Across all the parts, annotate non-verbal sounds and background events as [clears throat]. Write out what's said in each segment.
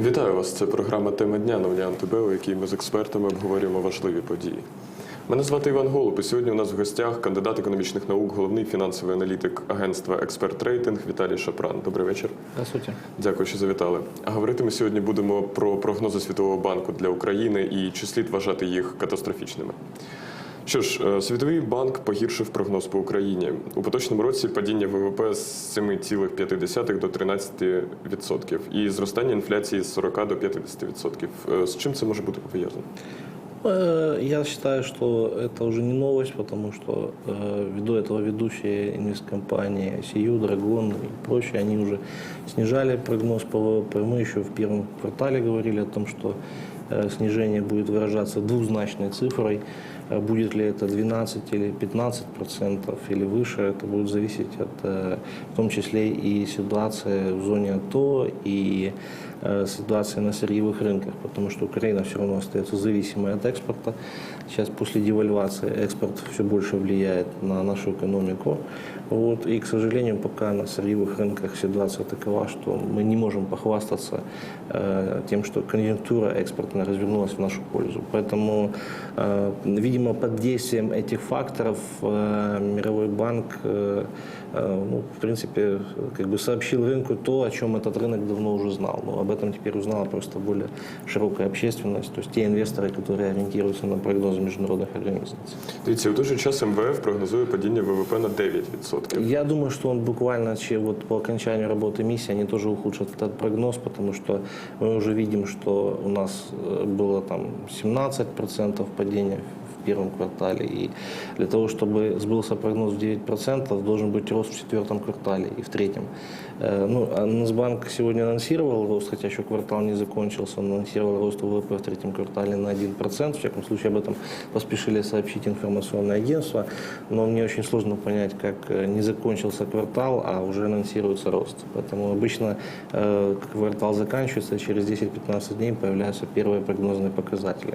Вітаю вас. Це програма Тема дня на Уніан ТБ, у якій ми з експертами обговорюємо важливі події. Мене звати Іван Голуб, і сьогодні у нас в гостях кандидат економічних наук, головний фінансовий аналітик агентства Експерт Рейтинг Віталій Шапран. Добрий вечір. Здравствуйте. Дякую, що завітали. А говорити ми сьогодні будемо про прогнози Світового банку для України і чи слід вважати їх катастрофічними. Що ж, е, Світовий банк погіршив прогноз по Україні. У поточному році падіння ВВП з 7,5 до 13% і зростання інфляції з 40 до 50%. Е, З чим це може бути пов'язано? Э, Я считаю, что это уже не новость, потому что э, ввиду этого ведущие инвесткомпании CU, Dragon и прочие, они уже снижали прогноз по ВВП. Мы еще в первом квартале говорили о том, что э, снижение будет выражаться двузначной цифрой. Э, Будет ли это 12 или 15 процентов или выше, это будет зависеть от, э, в том числе и ситуации в зоне АТО и э, ситуации на сырьевых рынках, потому что Украина все равно остается зависимой от экспорта. Сейчас после девальвации экспорт все больше влияет на нашу экономику. Вот. И, к сожалению, пока на сырьевых рынках ситуация такова, что мы не можем похвастаться э, тем, что конъюнктура экспортная развернулась в нашу пользу. Поэтому, э, видимо, под действием этих факторов э, Мировой банк, э, э, ну, в принципе, как бы сообщил рынку то, о чем этот рынок давно уже знал. Но об этом теперь узнала просто более широкая общественность, то есть те инвесторы, которые ориентируются на прогнозы международных организаций. Дивіться, у той же час МВФ прогнозує падіння ВВП на 9%. Я думаю, что он буквально вот по окончанию работы миссии они тоже ухудшат этот прогноз, потому что мы уже видим, что у нас э, было там 17% падения первом квартале. И для того, чтобы сбылся прогноз в 9%, должен быть рост в четвертом квартале и в третьем. Э, Ну, а Нацбанк сегодня анонсировал рост, хотя еще квартал не закончился, он анонсировал рост ВВП в третьем квартале на 1%. В всяком случае, об этом поспешили сообщить информационное агентство. Но мне очень сложно понять, как э, не закончился квартал, а уже анонсируется рост. Поэтому обычно э, квартал заканчивается, через 10-15 дней появляются первые прогнозные показатели.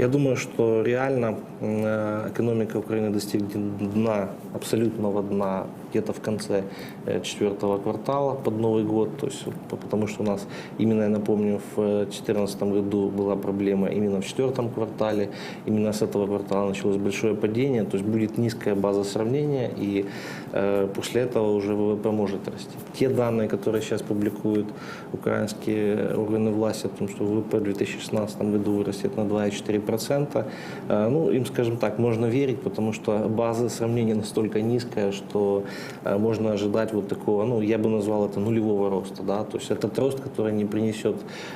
Я думаю, что реально э, экономика Украины достигнет дна, абсолютного дна где-то в конце э, четвертого квартала под Новый год. То есть, по- потому что у нас именно, я напомню, в 2014 году была проблема именно в четвертом квартале. Именно с этого квартала началось большое падение. То есть будет низкая база сравнения и э, после этого уже ВВП может расти. Те данные, которые сейчас публикуют украинские органы власти о том, что ВВП в 2016 году вырастет на 2,4%, э, ну, им, скажем так, можно верить, потому что база сравнения настолько низкая, что э, можно ожидать вот такого, ну, я бы назвал это нулевого роста, да, то есть этот рост, который не принесет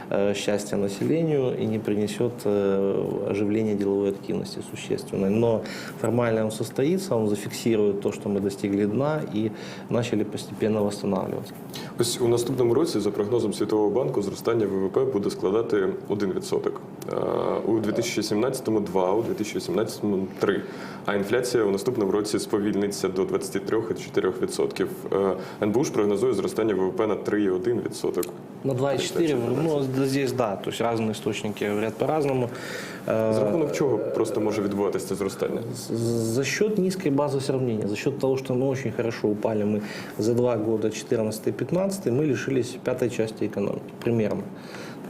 э, счастья населению и не принесет э, оживления деловой активности существенной. Но формально он состоится, он зафиксирует то, что мы достигли дна и начали постепенно восстанавливаться. Ось у наступному році, за прогнозом Світового банку, зростання ВВП буде складати 1%. Е, У 2017-му 2, у 2018-му 3. А інфляція у наступному році сповільниться до 23,4%. Е, НБУ ж прогнозує зростання ВВП на 3,1%. На 2,4, ну, да, здесь да, то есть разные источники говорят по-разному. Э, За рахунок чого просто може відбуватися це зростання? З- За счет низкой базы сравнения, за счет того, что мы очень хорошо упали, мы за два года 14-15, мы лишились пятой части экономики, примерно.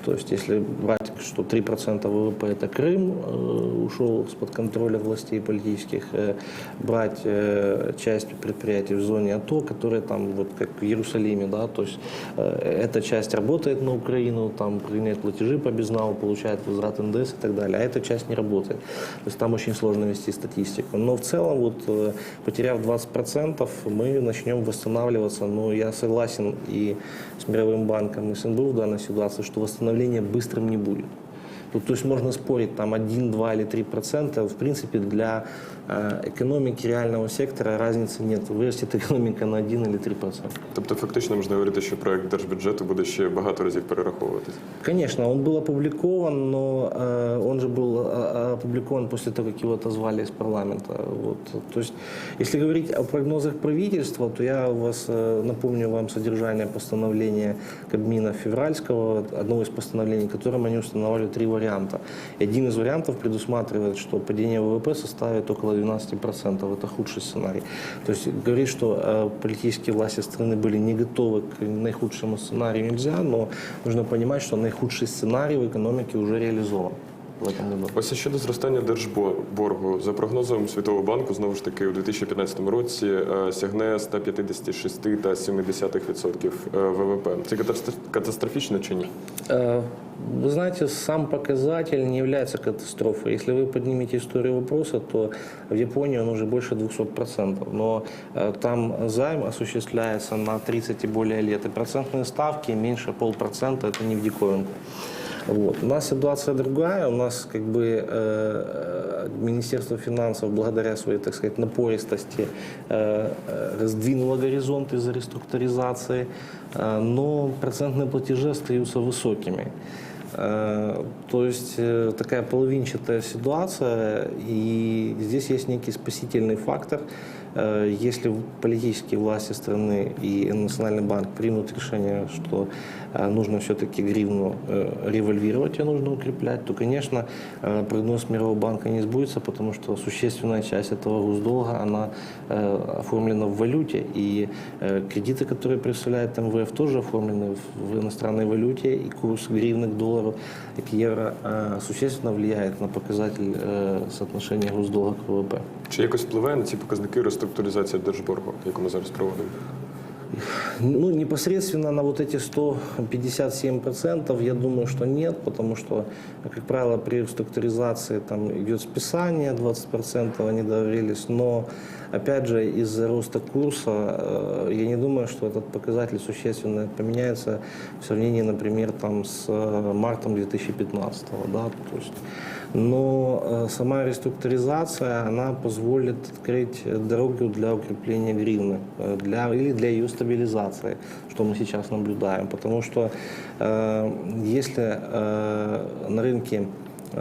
То есть, если брать, что 3% ВВП это Крым э, ушел из-под контроля властей политических, э, брать э, часть предприятий в зоне АТО, которые там, вот как в Иерусалиме, да, то есть эта часть работает на Украину, там принимает платежи по безналу, получает возврат НДС и так далее, а эта часть не работает. То есть там очень сложно вести статистику. Но в целом, вот, потеряв 20%, мы начнем восстанавливаться. Но я согласен и с Мировым банком, и с НБУ в данной ситуации, что восстановление быстрым не будет. Тут, то есть можно спорить, там 1, 2 или 3 процента. В принципе, для э, экономики реального сектора разницы нет. Вырастет экономика на 1 или 3 процента. Тобто, фактично можна говорити, що проект держбюджету буде ще багато разів перераховуватись. Конечно, он был опубликован, но э, он же был э, опубликован после того, как его отозвали из парламента. Вот. То есть, если говорить о прогнозах правительства, то я вас э, напомню вам содержание постановления Кабмина февральского, одного из постановлений, которым они устанавливали три варианта. И один из вариантов предусматривает, что падение ВВП составит около 12%. Это худший сценарий. То есть говорить, что э, политические власти страны были не готовы к наихудшему сценарию нельзя, но нужно понимать, что наихудший сценарий в экономике уже реализован. Ось і щодо зростання держборгу. За прогнозом Світового банку, знову ж таки, у 2015 році е, сягне 156 та 0,7% е, ВВП. Це катастроф- катастрофічно чи ні? Э, Вы знаете, сам показатель не является катастрофой. Если вы поднимете историю вопроса, то в Японии он уже больше 200%. Но э, там займ осуществляется на 30 и более лет. И процентные ставки меньше полпроцента, это не в диковинку. Вот. У нас ситуация другая. У нас как бы э, Министерство финансов благодаря своей, так сказать, напористости э, э, раздвинуло горизонт из-за реструктуризации, э, но процентные платежи остаются высокими. Э, То есть э, такая половинчатая ситуация, и здесь есть некий спасительный фактор. Э, Если политические власти страны и Национальный банк примут решение, что нужно все-таки гривну револьвировать, ее нужно укреплять, то, конечно, прогноз Мирового банка не сбудется, потому что существенная часть этого госдолга, она оформлена в валюте, и кредиты, которые представляет МВФ, тоже оформлены в иностранной валюте, и курс гривны к доллару и к евро э, существенно влияет на показатель э, соотношения госдолга к ВВП. Чи якось впливає на ці показники реструктуризація держборгу, яку ми зараз проводимо? Ну, непосредственно на вот эти 157% я думаю, что нет, потому что, как правило, при реструктуризации там идет списание, 20% они договорились, но, опять же, из-за роста курса э, я не думаю, что этот показатель существенно поменяется в сравнении, например, там, с э, мартом 2015 да, то есть. Но э, сама реструктуризация, она позволит открыть дорогу для укрепления гривны для, или для ее что мы сейчас наблюдаем. Потому что э, если э, на рынке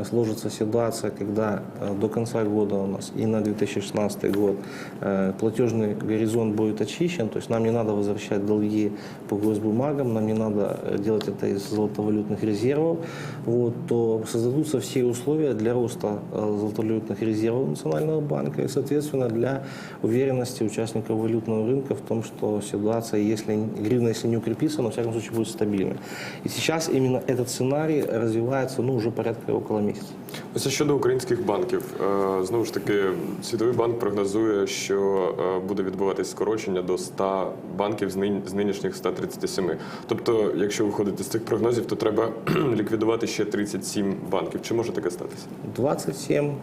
сложится ситуация, когда э, до конца года у нас и на 2016 год э, платежный горизонт будет очищен, то есть нам не надо возвращать долги по госбумагам, нам не надо э, делать это из золотовалютных резервов, вот, то создадутся все условия для роста э, золотовалютных резервов Национального банка и, соответственно, для уверенности участников валютного рынка в том, что ситуация, если гривна, если не укрепится, но, во всяком случае, будет стабильной. И сейчас именно этот сценарий развивается ну, уже порядка около месяца. Ось щодо українських банків, Е, знову ж таки, Світовий банк прогнозує, що е, буде відбуватись скорочення до 100 банків з з нинішніх 137. Тобто, якщо виходити з цих прогнозів, то треба [clears throat] ліквідувати ще 37 банків. Чи може таке статися? 27.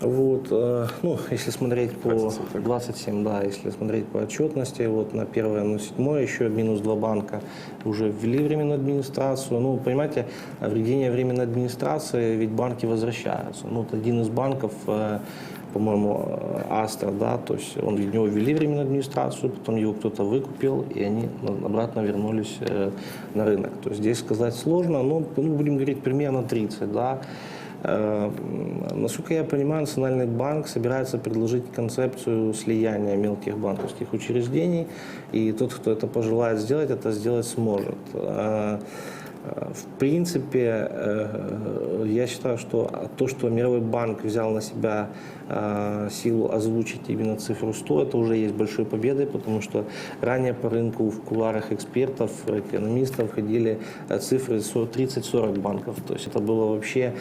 Вот, э, ну, если смотреть по 27, так. 27, да, если смотреть по отчетности, вот на первое, на седьмое еще минус два банка уже ввели временную администрацию. Ну, понимаете, введение временной администрации, ведь банки возвращаются. Ну, вот один из банков, э, по-моему, э, Астра, да, то есть он в него ввели временную администрацию, потом его кто-то выкупил, и они обратно вернулись на рынок. То есть здесь сказать сложно, но ну, будем говорить примерно 30, да. Э, Насколько я понимаю, Национальный банк собирается предложить концепцию слияния мелких банковских учреждений, и тот, кто это пожелает сделать, это сделать сможет. Э, В принципе, э, я считаю, что то, что Мировой банк взял на себя э, силу озвучить именно цифру 100, это уже есть большой победой, потому что ранее по рынку в куларах экспертов, экономистов ходили цифры 40 30-40 банков. То есть это было вообще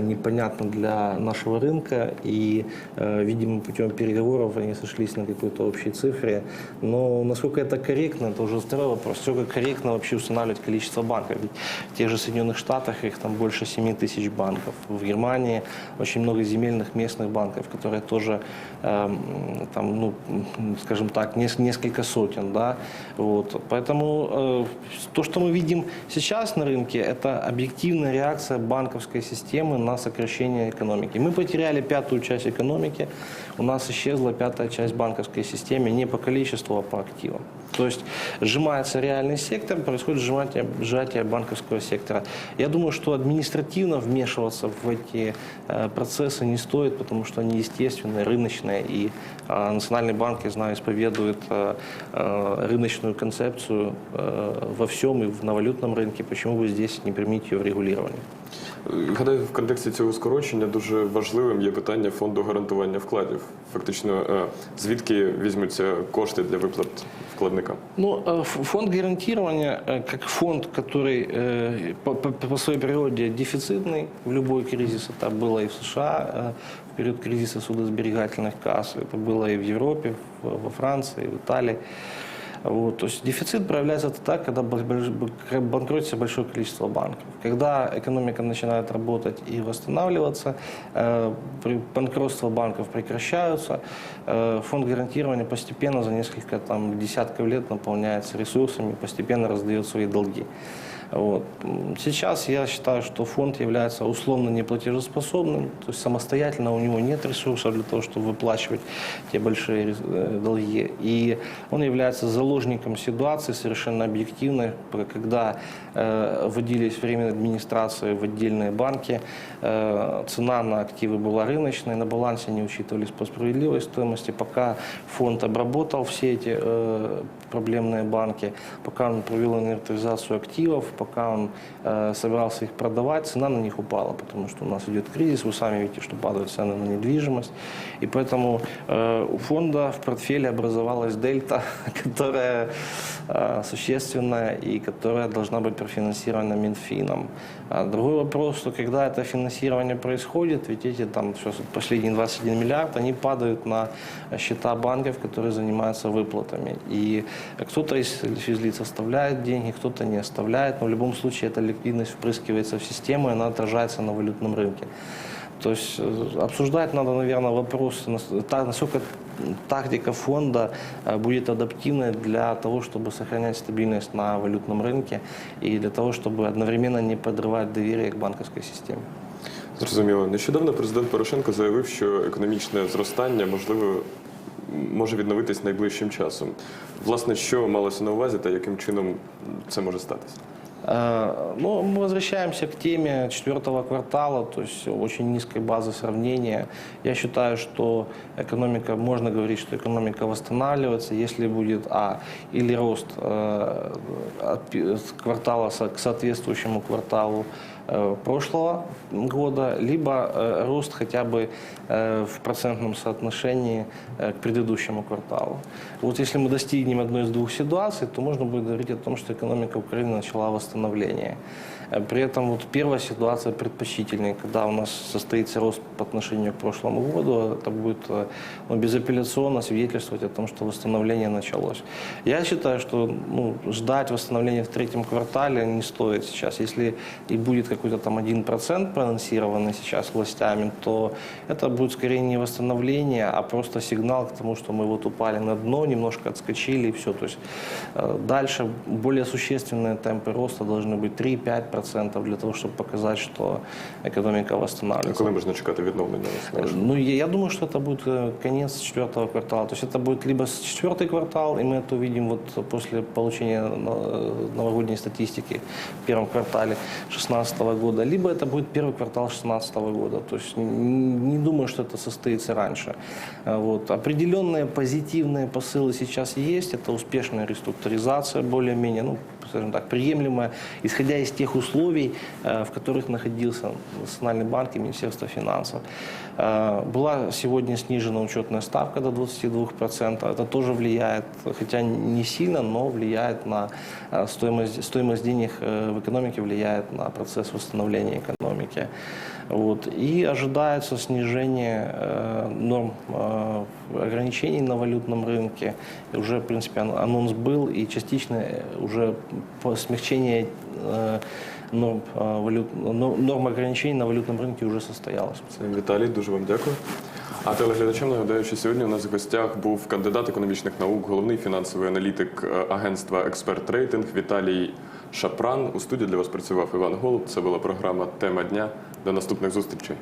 непонятно для нашего рынка, и, видимо, путем переговоров они сошлись на какой-то общей цифре. Но насколько это корректно, это уже второй вопрос. Насколько корректно вообще устанавливать количество банков? Ведь в тех же Соединенных Штатах их там больше 7 тысяч банков. В Германии очень много земельных местных банков, которые тоже, эм, там, ну, скажем так, нес- несколько сотен. Да? Вот. Поэтому э, то, что мы видим сейчас на рынке, это объективная реакция банковской системы на сокращение экономики. Мы потеряли пятую часть экономики, у нас исчезла пятая часть банковской системы не по количеству, а по активам. То есть сжимается реальный сектор, происходит сжимание, сжатие банковского сектора. Я думаю, что административно вмешиваться в эти э, процессы не стоит, потому что они естественные, рыночные. И э, Национальный банк, я знаю, исповедует э, э, рыночную концепцию э, во всем и в- на валютном рынке. Почему бы здесь не применить ее в регулировании? Е, Гадаю, в контексті цього скорочення дуже важливим є питання фонду гарантування вкладів. Фактично, е, звідки візьмуться кошти для виплат вкладникам? Ну, э, фонд гарантирования, э, как фонд, который э, по, по- по своей природе дефицитный в любой кризис, это было и в США в период кризиса судосберегательных касс, это было и в Европе, во Франции, в Италии. Вот, то есть дефицит проявляется так, когда банкротится большое количество банков. Когда экономика начинает работать и восстанавливаться, э, банкротства банков прекращаются, э, фонд гарантирования постепенно за несколько там, десятков лет наполняется ресурсами, постепенно раздает свои долги. Вот. Сейчас я считаю, что фонд является условно неплатежеспособным, то есть самостоятельно у него нет ресурсов для того, чтобы выплачивать те большие э, долги. И он является заложником ситуации совершенно объективной, когда э, вводились временные администрации в отдельные банки, э, цена на активы была рыночной, на балансе не учитывались по справедливой стоимости, пока фонд обработал все эти э, проблемные банки, пока он провел инвентаризацию активов, пока он э, собирался их продавать, цена на них упала, потому что у нас идет кризис, вы сами видите, что падают цены на недвижимость, и поэтому э, у фонда в портфеле образовалась дельта, [laughs] которая э, существенная и которая должна быть профинансирована Минфином. А другой вопрос, что когда это финансирование происходит, ведь эти там сейчас последние 21 миллиард, они падают на счета банков, которые занимаются выплатами. И кто-то из физлиц оставляет деньги, кто-то не оставляет, но в любом случае эта ликвидность впрыскивается в систему, и она отражается на валютном рынке. То есть э, обсуждать надо, наверное, вопрос, насколько тактика фонда э, будет адаптивной для того, чтобы сохранять стабильность на валютном рынке и для того, чтобы одновременно не подрывать доверие к банковской системе. Зрозуміло. Нещодавно президент Порошенко заявив, що економічне зростання можливо може відновитись найближчим часом. Власне, що малося на увазі та яким чином це може статися? Э, Ну, мы возвращаемся к теме четвертого квартала, то есть очень низкой базы сравнения. Я считаю, что экономика, можно говорить, что экономика восстанавливается, если будет, а, или рост э, от квартала к соответствующему кварталу прошлого года, либо э, рост хотя бы э, в процентном соотношении э, к предыдущему кварталу. Вот если мы достигнем одной из двух ситуаций, то можно будет говорить о том, что экономика Украины начала восстановление. Э, При этом вот первая ситуация предпочтительнее, когда у нас состоится рост по отношению к прошлому году, это будет э, ну, безапелляционно свидетельствовать о том, что восстановление началось. Я считаю, что ну, ждать восстановления в третьем квартале не стоит сейчас. Если и будет какой-то там 1% проанонсированный сейчас властями, то это будет скорее не восстановление, а просто сигнал к тому, что мы вот упали на дно, немножко отскочили и все. То есть э, дальше более существенные темпы роста должны быть 3-5% для того, чтобы показать, что экономика восстанавливается. Коли можна чекати відновлення? Ну, я, думаю, что это будет э, конец четвертого квартала. То есть это будет либо четвертый квартал, и мы это увидим вот после получения э, новогодней статистики в первом квартале 2016 года, либо это будет первый квартал 2016 года. То есть не думаю, что это состоится раньше. Э, Вот. Определенные позитивные посылы сейчас есть. Это успешная реструктуризация более-менее, ну, скажем так, приемлемая, исходя из тех условий, э, в которых находился Национальный банк и Министерство финансов. Э, Была сегодня снижена учетная ставка до 22%. Это тоже влияет, хотя не сильно, но влияет на э, стоимость, стоимость денег в экономике, влияет на процесс восстановления экономики. Вот. И ожидается снижение э, норм э, ограничений на валютном рынке. И уже, в принципе, ан- анонс был, и частично э, уже по смягчение э, норм, э, валют, но- норм ограничений на валютном рынке уже состоялось. Це Віталій, дуже вам дякую. А телеглядачам нагадаю, що сьогодні у нас в гостях був кандидат економічних наук, головний фінансовий аналітик е, агентства Експерт Рейтинг Віталій Шапран. У студії для вас працював Іван Голуб. Це була програма Тема дня. До наступних зустрічей.